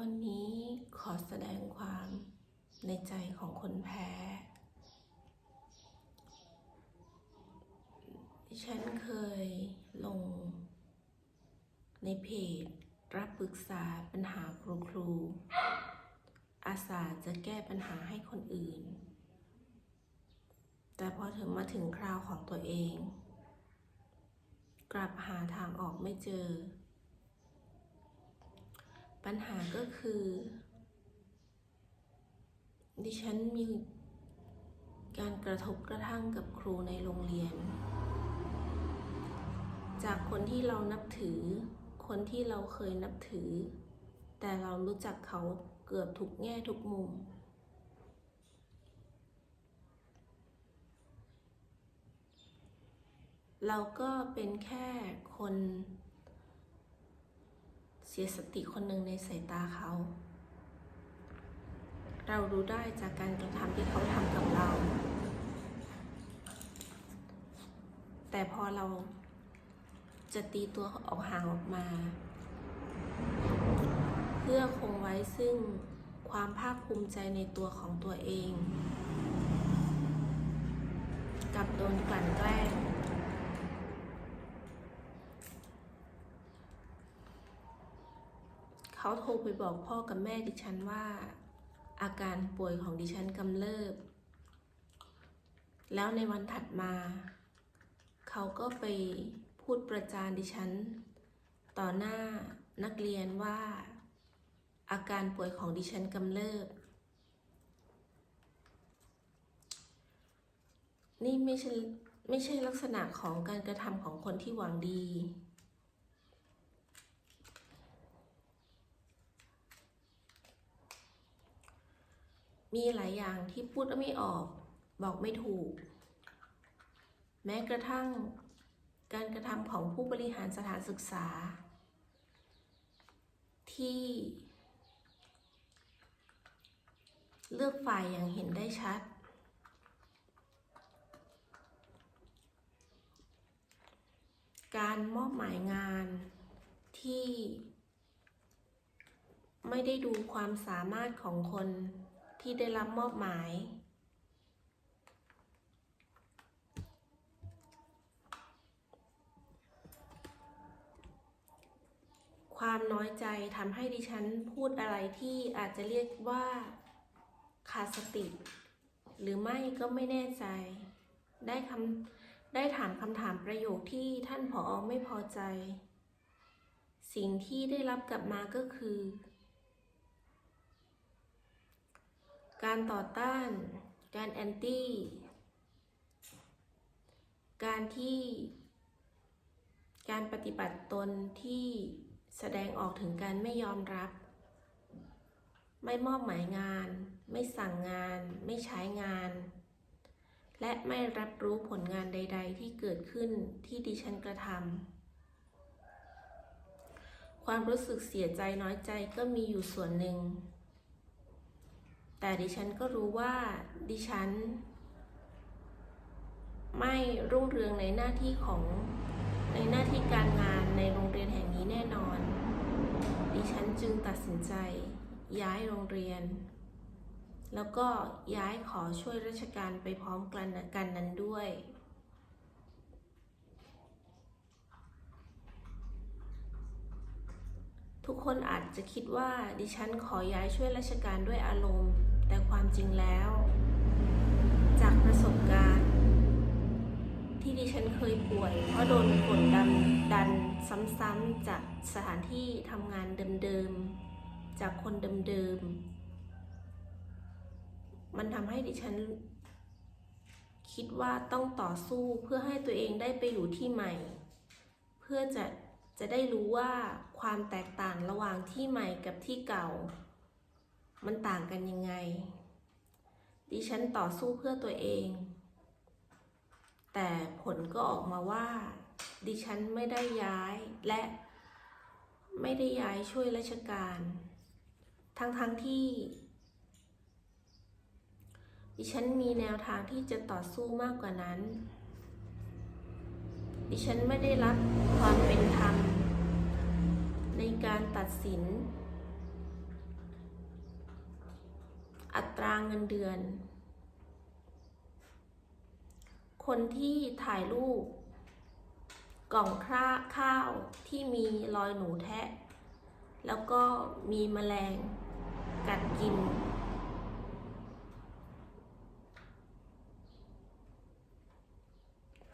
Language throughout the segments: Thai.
วันนี้ขอแสดงความในใจของคนแพ้ดิฉันเคยลงในเพจ รับปรึกษาปัญหาครูครู อาสาจะแก้ปัญหาให้คนอื่น แต่พอถึงมาถึงคราวของตัวเอง กลับหาทางออกไม่เจอ ปัญหาก็คือ ดิฉันมีการกระทบกระทั่งกับครูในโรงเรียน จากคนที่เรานับถือ คนที่เราเคยนับถือ แต่เรารู้จักเขาเกือบทุกแง่ทุกมุม เราก็เป็นแค่คน เสียสติคนหนึ่งในสายตาเขา เรารู้ได้จากการกระทำที่เขาทำกับเรา แต่พอเราจะตีตัวออกห่างออกมา เพื่อคงไว้ซึ่งความภาคภูมิใจในตัวของตัวเอง กับโดนกลั่นแกล้ง เขาโทรไปบอกพ่อกับแม่ดิฉันว่า อาการป่วยของดิฉันกำเริบ แล้วในวันถัดมา เขาก็ไปพูดประจานดิฉัน ต่อหน้านักเรียนว่า อาการป่วยของดิฉันกำเริบ นี่ไม่ใช่ไม่ใช่ลักษณะของการกระทำของคนที่หวังดี มีหลายอย่างที่พูดไม่ออก บอกไม่ถูก แม้กระทั่งการกระทำของผู้บริหารสถานศึกษา ที่ เลือกฝ่ายอย่างเห็นได้ชัด การมอบหมายงานที่ ไม่ได้ดูความสามารถของคน ที่ได้รับมอบหมาย ความน้อยใจทำให้ดิฉันพูดอะไรที่อาจจะเรียกว่าขาดสติ หรือไม่ก็ไม่แน่ใจ ได้คำได้ถามคำถามประโยคที่ท่านผออไม่พอใจ สิ่งที่ได้รับกลับมาก็คือ การต่อต้าน การแอนตี้ การที่ การปฏิบัติตนที่แสดงออกถึงการไม่ยอมรับ ไม่มอบหมายงาน ไม่สั่งงาน ไม่ใช้งาน และไม่รับรู้ผลงานใด ๆ ที่เกิดขึ้นที่ดิฉันกระทำความรู้สึกเสียใจน้อยใจก็มีอยู่ส่วนหนึ่ง แต่ดิฉันก็รู้ว่าดิฉัน ไม่รุ่งเรืองในหน้าที่ของในหน้าที่การงานในโรงเรียนแห่งนี้แน่นอน ดิฉันจึงตัดสินใจย้ายโรงเรียน แล้วก็ย้ายขอช่วยราชการไปพร้อมกันกันนั้นด้วย ทุกคนอาจจะคิดว่าดิฉันขอย้ายช่วยราชการด้วยอารมณ์ แต่ความจริงแล้ว จากประสบการณ์ ที่ดิฉันเคยป่วย เพราะโดนกดดันดันซ้ำๆจากสถานที่ทำงานเดิมๆ จากคนเดิมๆ มันทำให้ดิฉัน คิดว่าต้องต่อสู้เพื่อให้ตัวเองได้ไปอยู่ที่ใหม่ เพื่อจะจะได้รู้ว่าความแตกต่างระหว่างที่ใหม่กับที่เก่า มันต่างกันยังไง ดิฉันต่อสู้เพื่อตัวเอง แต่ผลก็ออกมาว่า ดิฉันไม่ได้ย้ายและไม่ได้ย้ายช่วยราชการ ทั้งๆทที่ ดิฉันมีแนวทางที่จะต่อสู้มากกว่านั้น ดิฉันไม่ได้รับความเป็นธรรมในการตัดสิน อัตราเงินเดือน คนที่ถ่ายรูป กล่องคราข้าวที่มีรอยหนูแทะ แล้วก็มีแมลงกัดกิน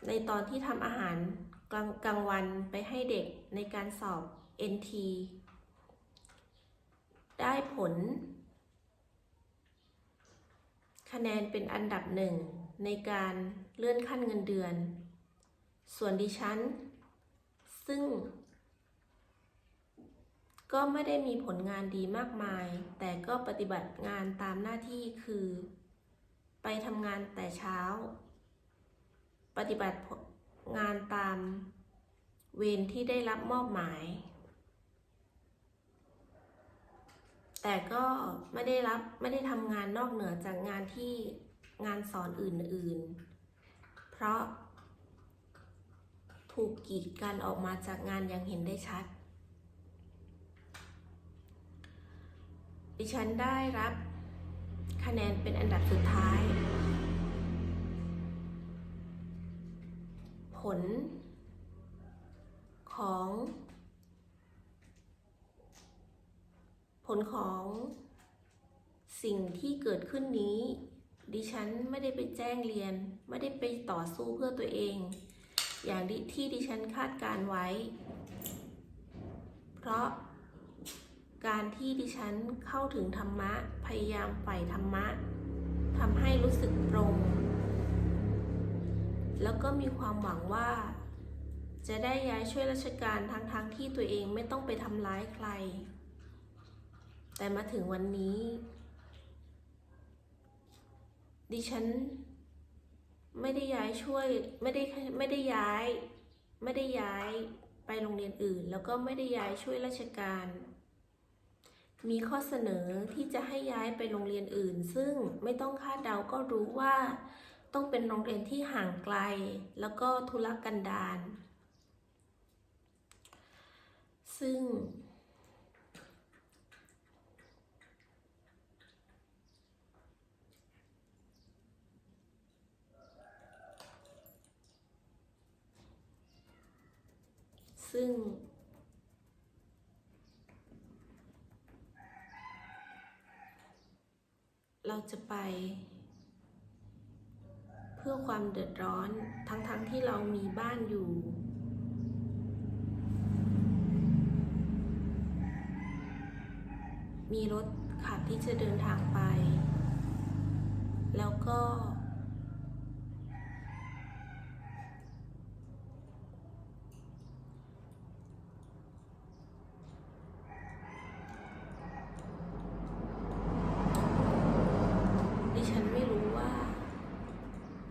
ในตอนที่ทำอาหารกลางกลางวันไปให้เด็กในการสอบ NT ได้ผล คะแนนเป็นอันดับหนึ่งในการเลื่อนขั้นเงินเดือน ส่วนดิฉัน ซึ่ง ก็ไม่ได้มีผลงานดีมากมาย แต่ก็ปฏิบัติงานตามหน้าที่คือ ไปทำงานแต่เช้า ปฏิบัติงานตามเวรที่ได้รับมอบหมาย แต่ก็ไม่ได้รับไม่ได้ทำงานนอกเหนือจากงานที่งานสอนอื่นๆ เพราะถูกกีดกันออกมาจากงานอย่างเห็นได้ชัด ดิฉันได้รับคะแนนเป็นอันดับสุดท้าย ผลของ ผลของสิ่งที่เกิดขึ้นนี้ ดิฉันไม่ได้ไปแจ้งเรียน ไม่ได้ไปต่อสู้เพื่อตัวเอง อย่างที่ดิฉันคาดการไว้ เพราะการที่ดิฉันเข้าถึงธรรมะ พยายามใฝ่ธรรมะทำให้รู้สึกโปร่งแล้วก็มีความหวังว่า จะได้ย้ายช่วยราชการทั้งๆทที่ตัวเองไม่ต้องไปทำร้ายใคร แต่มาถึงวันนี้ ดิฉัน ไม่ได้ย้ายช่วยไม่ได้ไม่ได้ย้าย ไม่ได้ย้ายไปโรงเรียนอื่น แล้วก็ไม่ได้ย้ายช่วยราชการ มีข้อเสนอที่จะให้ย้ายไปโรงเรียนอื่น ซึ่งไม่ต้องคาดเดาก็รู้ว่าต้องเป็นโรงเรียนที่ห่างไกล แล้วก็ทุรกันดารซึ่ง ซึ่ง เราจะไป เพื่อความเดือดร้อนทั้งๆทที่เรามีบ้านอยู่ มีรถขับที่จะเดินทางไป แล้วก็ ดิฉันไม่รู้ว่า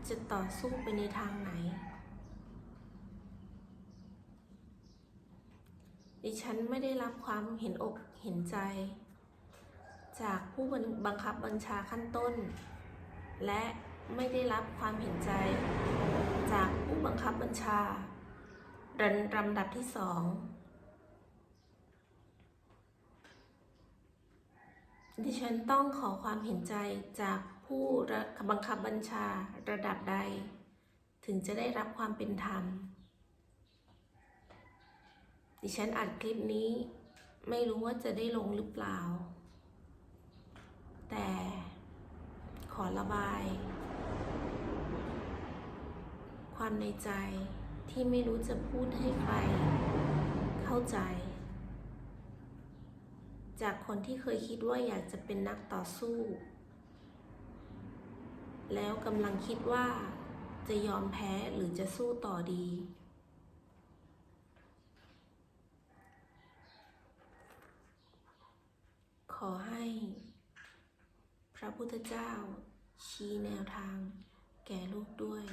จะ ต่อสู้ไปในทางไหน ดิฉันไม่ได้รับความเห็นอกเห็นใจ จากผู้บังคับบัญชาขั้นต้น และไม่ได้รับความเห็นใจ จากผู้บังคับบัญชาระลำดับที่สองดิฉันต้องขอความเห็นใจจาก ผู้ระบังคับบัญชาระดับใด ถึงจะได้รับความเป็นธรรม ดิฉันอัดคลิปนี้ ไม่รู้ว่าจะได้ลงหรือเปล่า แต่ขอระบาย ความในใจที่ไม่รู้จะพูดให้ใคร เข้าใจ จากคนที่เคยคิดว่าอยากจะเป็นนักต่อสู้ แล้วกำลังคิดว่าจะยอมแพ้หรือจะสู้ต่อดี ขอให้ พระพุทธเจ้าชี้แนวทางแก่ลูกด้วย